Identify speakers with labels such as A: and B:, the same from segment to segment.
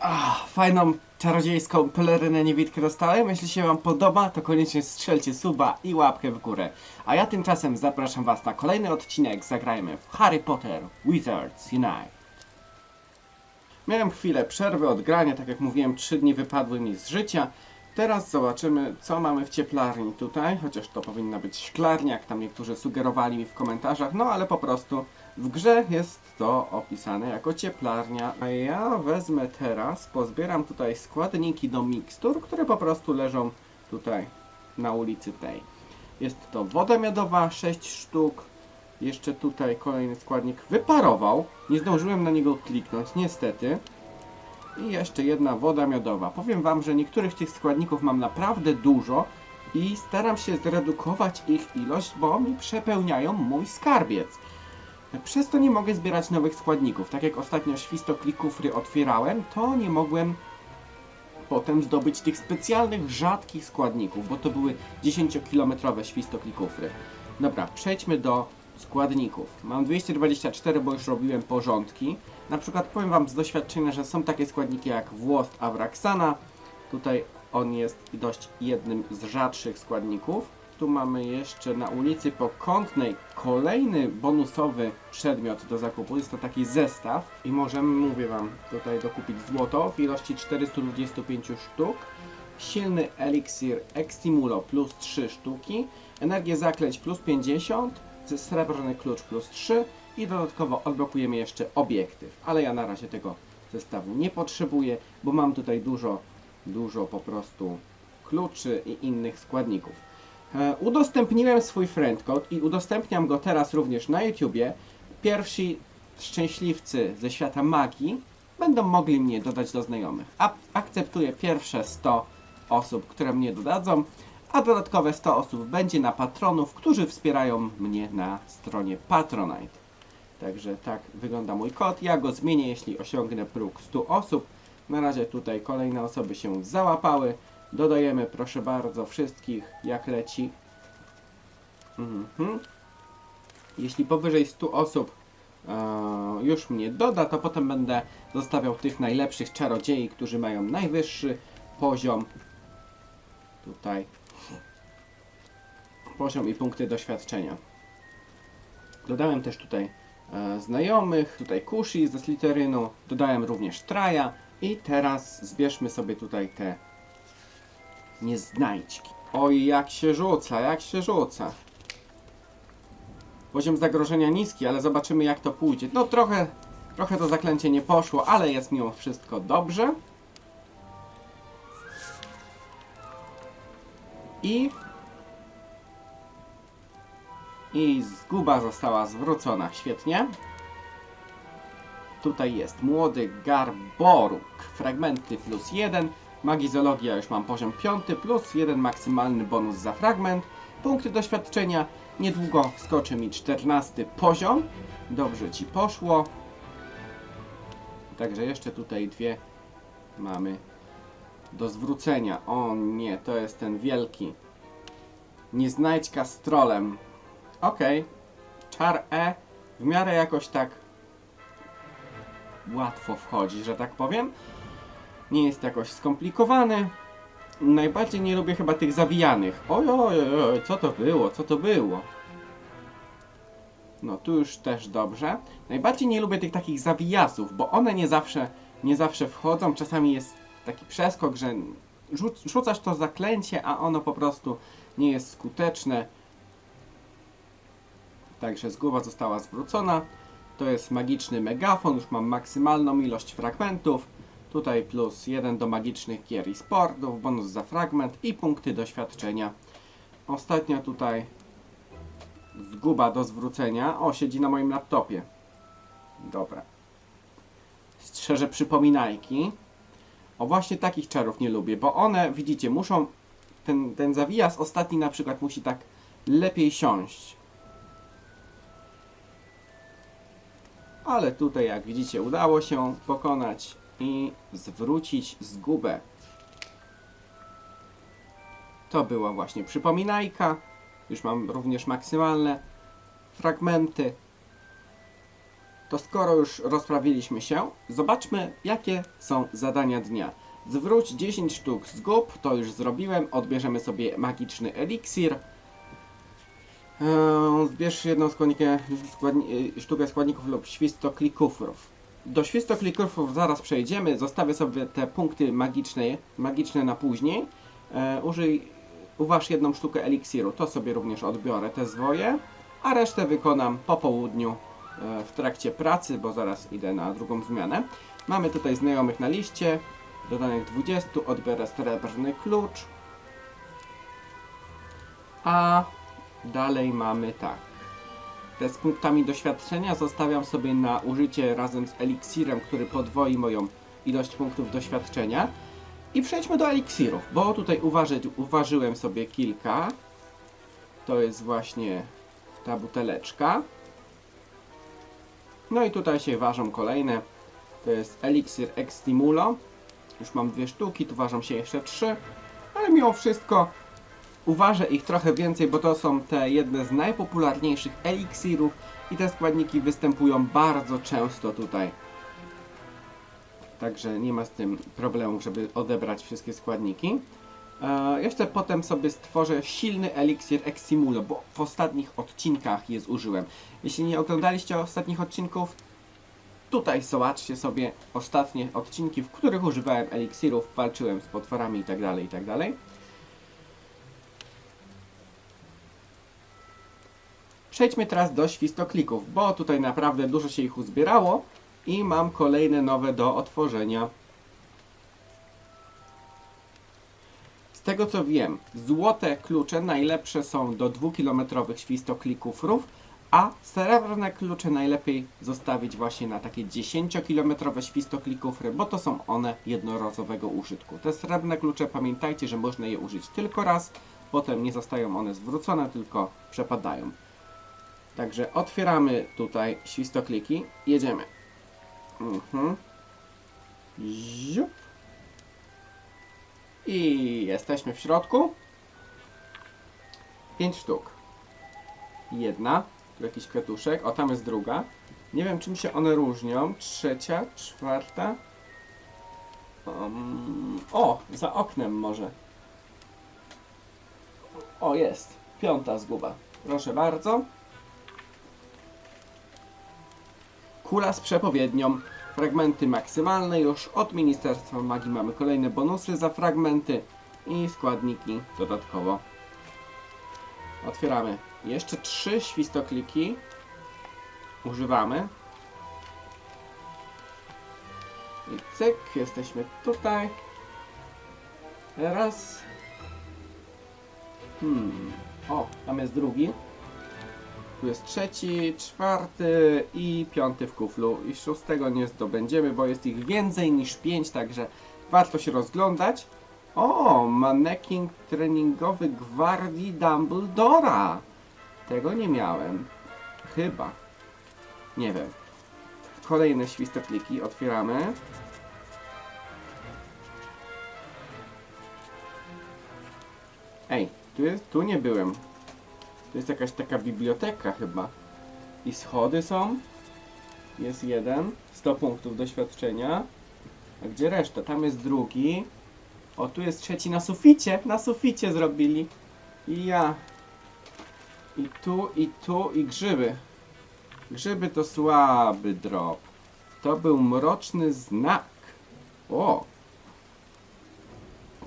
A: Ach, fajną czarodziejską pelerynę niewidkę dostałem. Jeśli się Wam podoba, to koniecznie strzelcie suba i łapkę w górę. A ja tymczasem zapraszam Was na kolejny odcinek. Zagrajmy w Harry Potter Wizards Unite. Miałem chwilę przerwy od grania, tak jak mówiłem, 3 dni wypadły mi z życia. Teraz zobaczymy, co mamy w cieplarni tutaj, chociaż to powinna być szklarnia, jak tam niektórzy sugerowali mi w komentarzach, no ale po prostu w grze jest to opisane jako cieplarnia. A ja wezmę teraz, pozbieram tutaj składniki do mikstur, które po prostu leżą tutaj na ulicy tej. Jest to woda miodowa, 6 sztuk. Jeszcze tutaj kolejny składnik wyparował. Nie zdążyłem na niego kliknąć, niestety. I jeszcze jedna woda miodowa. Powiem Wam, że niektórych tych składników mam naprawdę dużo i staram się zredukować ich ilość, bo mi przepełniają mój skarbiec. Przez to nie mogę zbierać nowych składników. Tak jak ostatnio świstoklikufry otwierałem, to nie mogłem potem zdobyć tych specjalnych, rzadkich składników, bo to były 10-kilometrowe świstoklikufry. Dobra, przejdźmy do składników. Mam 224, bo już robiłem porządki. Na przykład powiem Wam z doświadczenia, że są takie składniki jak włost Avraxana. Tutaj on jest dość jednym z rzadszych składników. Tu mamy jeszcze na ulicy Pokątnej kolejny bonusowy przedmiot do zakupu. Jest to taki zestaw i możemy, mówię Wam, tutaj dokupić złoto w ilości 425 sztuk. Silny eliksir Extimulo plus 3 sztuki. Energię zakleć plus 50. Srebrny klucz plus 3 i dodatkowo odblokujemy jeszcze obiektyw, ale ja na razie tego zestawu nie potrzebuję, bo mam tutaj dużo, dużo po prostu kluczy i innych składników. E, udostępniłem swój friend code i udostępniam go teraz również na YouTubie. Pierwsi szczęśliwcy ze świata magii będą mogli mnie dodać do znajomych. A akceptuję pierwsze 100 osób, które mnie dodadzą, a dodatkowe 100 osób będzie na patronów, którzy wspierają mnie na stronie Patronite. Także tak wygląda mój kod. Ja go zmienię, jeśli osiągnę próg 100 osób. Na razie tutaj kolejne osoby się załapały. Dodajemy, proszę bardzo, wszystkich jak leci. Mhm. Jeśli powyżej 100 osób e, już mnie doda, to potem będę zostawiał tych najlepszych czarodziei, którzy mają najwyższy poziom. Tutaj. Poziom i punkty doświadczenia. Dodałem też tutaj znajomych, tutaj Kushi ze Slytherynu, dodałem również Traja i teraz zbierzmy sobie tutaj te nieznajdźki. Oj, jak się rzuca, jak się rzuca. Poziom zagrożenia niski, ale zobaczymy jak to pójdzie. No trochę, trochę to zaklęcie nie poszło, ale jest mimo wszystko dobrze. I... I zguba została zwrócona. Świetnie. Tutaj jest młody Garboruk. Fragmenty plus 1. Magizologia już mam poziom 5 plus 1 maksymalny bonus za fragment. Punkty doświadczenia. Niedługo wskoczy mi 14 poziom. Dobrze ci poszło. Także jeszcze tutaj dwie mamy do zwrócenia. O nie, to jest ten wielki. Nieznajdźka z trolem. Okej. Czar E w miarę jakoś tak łatwo wchodzi, że tak powiem. Nie jest jakoś skomplikowany. Najbardziej nie lubię chyba tych zawijanych. Oj, oj, oj, co to było, co to było? No tu już też dobrze. Najbardziej nie lubię tych takich zawijasów, bo one nie zawsze, nie zawsze wchodzą. Czasami jest taki przeskok, że rzuc rzucasz to zaklęcie, a ono po prostu nie jest skuteczne. Także zgłowa została zwrócona. To jest magiczny megafon, już mam maksymalną ilość fragmentów. Tutaj plus 1 do magicznych gier i sportów, bonus za fragment i punkty doświadczenia. Ostatnia tutaj zguba do zwrócenia. O, siedzi na moim laptopie. Dobra. Strzeże przypominajki. O, właśnie takich czarów nie lubię, bo one, widzicie, muszą... Ten, ten zawijas ostatni na przykład musi tak lepiej siąść. Ale tutaj, jak widzicie, udało się pokonać i zwrócić zgubę. To była właśnie przypominajka. Już mam również maksymalne fragmenty. to skoro już rozprawiliśmy się, zobaczmy jakie są zadania dnia. Zwróć 10 sztuk zgub, to już zrobiłem, odbierzemy sobie magiczny eliksir. Zbierz jedną składnikę, składni, y, sztukę składników lub świstoklikufrów. Do świstoklikufrów zaraz przejdziemy, zostawię sobie te punkty magiczne, magiczne na później. E, użyj, uważ jedną sztukę eliksiru, to sobie również odbiorę te zwoje, a resztę wykonam po południu e, w trakcie pracy, bo zaraz idę na drugą zmianę. Mamy tutaj znajomych na liście, dodanych 20, odbiorę srebrny klucz. A dalej mamy tak. Te z punktami doświadczenia zostawiam sobie na użycie razem z eliksirem, który podwoi moją ilość punktów doświadczenia. I przejdźmy do eliksirów, bo tutaj uważy, uważyłem sobie kilka. To jest właśnie ta buteleczka. No i tutaj się ważą kolejne. To jest eliksir Extimulo. Już mam dwie sztuki, tu ważą się jeszcze trzy. Ale mimo wszystko uważę ich trochę więcej, bo to są te jedne z najpopularniejszych eliksirów i te składniki występują bardzo często tutaj. Także nie ma z tym problemu, żeby odebrać wszystkie składniki. E, jeszcze potem sobie stworzę silny eliksir Eximulo, bo w ostatnich odcinkach je zużyłem. Jeśli nie oglądaliście ostatnich odcinków, tutaj zobaczcie sobie ostatnie odcinki, w których używałem eliksirów, walczyłem z potworami tak itd. itd. Przejdźmy teraz do świstoklików, bo tutaj naprawdę dużo się ich uzbierało i mam kolejne nowe do otworzenia. Z tego co wiem, złote klucze najlepsze są do 2-kilometrowych świstoklikufrów, a srebrne klucze najlepiej zostawić właśnie na takie 10-kilometrowe świstoklikufry, bo to są one jednorazowego użytku. Te srebrne klucze pamiętajcie, że można je użyć tylko raz, potem nie zostają one zwrócone, tylko przepadają. Także otwieramy tutaj świstokliki, jedziemy. Mhm. I jesteśmy w środku. Pięć sztuk. Jedna. Tu jakiś kwiatuszek. O, tam jest druga. Nie wiem, czym się one różnią. Trzecia, czwarta. Um, o, za oknem może. O, jest. Piąta zguba. Proszę bardzo. Kula z przepowiednią. Fragmenty maksymalne już od Ministerstwa Magii mamy kolejne bonusy za fragmenty i składniki dodatkowo. Otwieramy jeszcze trzy świstokliki. Używamy. I cyk, jesteśmy tutaj. Raz. Hmm. O, tam jest drugi. Tu jest trzeci, czwarty i piąty w kuflu. I szóstego nie zdobędziemy, bo jest ich więcej niż pięć, także warto się rozglądać. O, manekin treningowy Gwardii Dumbledora. Tego nie miałem. Chyba. Nie wiem. Kolejne świstokliki otwieramy. Ej, tu jest, tu nie byłem. Jest jakaś taka biblioteka chyba. I schody są. Jest jeden. 100 punktów doświadczenia. A gdzie reszta? Tam jest drugi. O, tu jest trzeci na suficie. Na suficie zrobili. I ja. I tu, i tu, i grzyby. Grzyby to słaby drop. To był mroczny znak. O!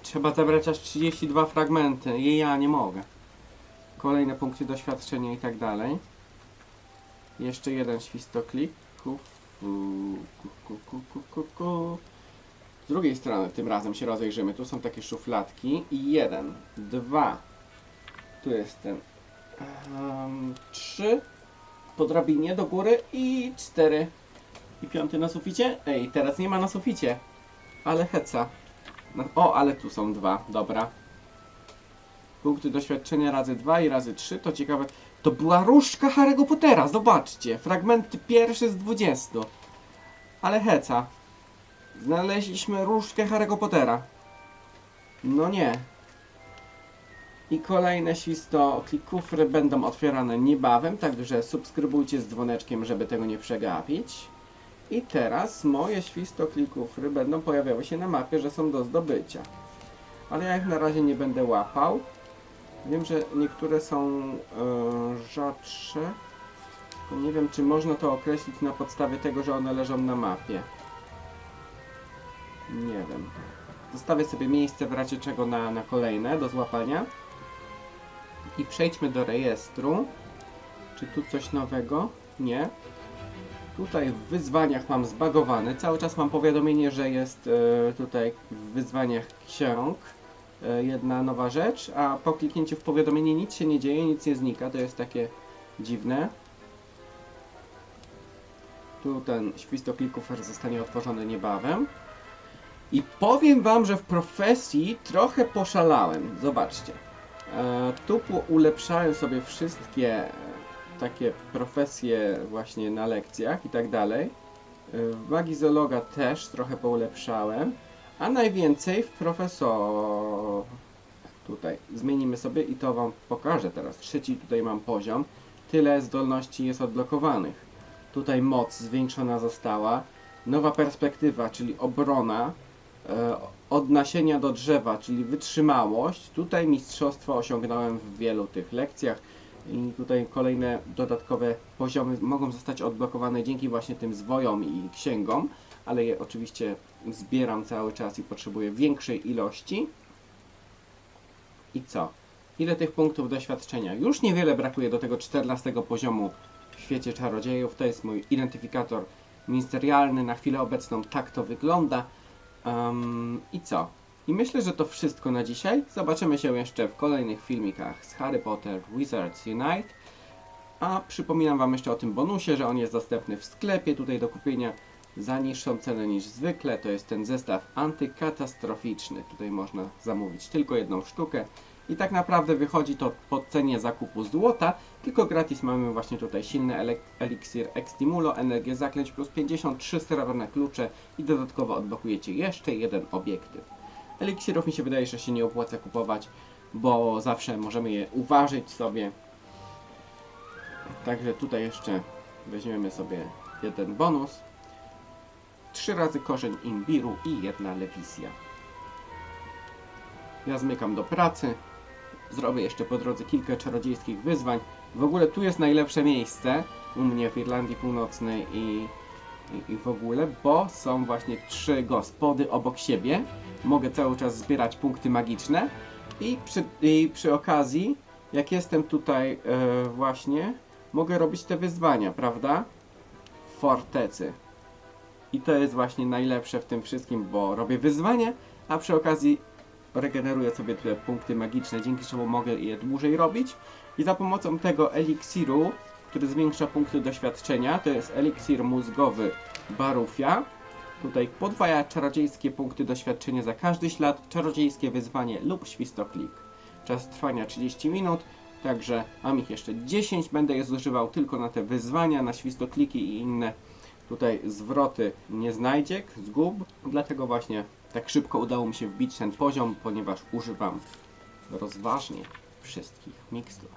A: Trzeba zebrać aż 32 fragmenty. I ja nie mogę kolejne punkty doświadczenia i tak dalej. Jeszcze jeden świstoklik. Ku, ku, ku, ku, ku, ku. Z drugiej strony tym razem się rozejrzymy. Tu są takie szufladki. I jeden, dwa. Tu jest ten. Um, trzy. Po drabinie do góry i cztery. I piąty na suficie? Ej, teraz nie ma na suficie. Ale heca. O, ale tu są dwa. Dobra. Punkty doświadczenia razy 2 i razy 3, to ciekawe. To była różdżka Harry'ego Pottera, zobaczcie. Fragment pierwszy z 20. Ale heca. Znaleźliśmy różdżkę Harry'ego Pottera. No nie. I kolejne świstokli kufry będą otwierane niebawem, także subskrybujcie z dzwoneczkiem, żeby tego nie przegapić. I teraz moje świstokli kufry będą pojawiały się na mapie, że są do zdobycia. Ale ja ich na razie nie będę łapał. Wiem, że niektóre są e, rzadsze. Nie wiem, czy można to określić na podstawie tego, że one leżą na mapie. Nie wiem. Zostawię sobie miejsce w razie czego na, na kolejne do złapania. I przejdźmy do rejestru. Czy tu coś nowego? Nie. Tutaj w wyzwaniach mam zbagowane. Cały czas mam powiadomienie, że jest e, tutaj w wyzwaniach ksiąg jedna nowa rzecz, a po kliknięciu w powiadomienie nic się nie dzieje, nic nie znika. To jest takie dziwne. Tu ten świstoklików zostanie otworzony niebawem. I powiem wam, że w profesji trochę poszalałem. Zobaczcie. E, tu ulepszałem sobie wszystkie e, takie profesje właśnie na lekcjach i tak dalej. E, W magii zoologa też trochę poulepszałem. A najwięcej w profesor... Tutaj zmienimy sobie i to wam pokażę teraz. Trzeci tutaj mam poziom. Tyle zdolności jest odblokowanych. Tutaj moc zwiększona została. Nowa perspektywa, czyli obrona. E, od nasienia do drzewa, czyli wytrzymałość. Tutaj mistrzostwo osiągnąłem w wielu tych lekcjach i tutaj kolejne dodatkowe poziomy mogą zostać odblokowane dzięki właśnie tym zwojom i księgom, ale je oczywiście zbieram cały czas i potrzebuję większej ilości. I co? Ile tych punktów doświadczenia? Już niewiele brakuje do tego 14 poziomu w świecie czarodziejów. To jest mój identyfikator ministerialny. Na chwilę obecną tak to wygląda. Um, I co? I myślę, że to wszystko na dzisiaj. Zobaczymy się jeszcze w kolejnych filmikach z Harry Potter Wizards Unite. A przypominam Wam jeszcze o tym bonusie, że on jest dostępny w sklepie tutaj do kupienia za niższą cenę niż zwykle. To jest ten zestaw antykatastroficzny. Tutaj można zamówić tylko jedną sztukę. I tak naprawdę wychodzi to po cenie zakupu złota, tylko gratis mamy właśnie tutaj silny eliksir Extimulo, energię zaklęć plus 53 srebrne klucze i dodatkowo odblokujecie jeszcze jeden obiektyw. Eliksirów mi się wydaje, że się nie opłaca kupować, bo zawsze możemy je uważać sobie. Także tutaj jeszcze weźmiemy sobie jeden bonus. Trzy razy korzeń imbiru i jedna lewisja. Ja zmykam do pracy. Zrobię jeszcze po drodze kilka czarodziejskich wyzwań. W ogóle tu jest najlepsze miejsce u mnie w Irlandii Północnej i, i, i w ogóle, bo są właśnie trzy gospody obok siebie. Mogę cały czas zbierać punkty magiczne i przy, i przy okazji, jak jestem tutaj e, właśnie, mogę robić te wyzwania, prawda? Fortecy. I to jest właśnie najlepsze w tym wszystkim, bo robię wyzwanie, a przy okazji regeneruję sobie te punkty magiczne, dzięki czemu mogę je dłużej robić. I za pomocą tego eliksiru, który zwiększa punkty doświadczenia, to jest eliksir mózgowy Barufia. Tutaj podwaja czarodziejskie punkty doświadczenia za każdy ślad, czarodziejskie wyzwanie lub świstoklik. Czas trwania 30 minut, także mam ich jeszcze 10. Będę je zużywał tylko na te wyzwania, na świstokliki i inne tutaj zwroty nie znajdzie, zgub. Dlatego właśnie tak szybko udało mi się wbić ten poziom, ponieważ używam rozważnie wszystkich mikstur.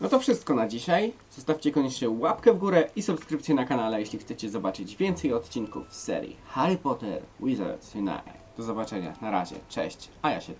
A: No to wszystko na dzisiaj. Zostawcie koniecznie łapkę w górę i subskrypcję na kanale, jeśli chcecie zobaczyć więcej odcinków z serii Harry Potter Wizards Unite. Do zobaczenia, na razie, cześć, a ja się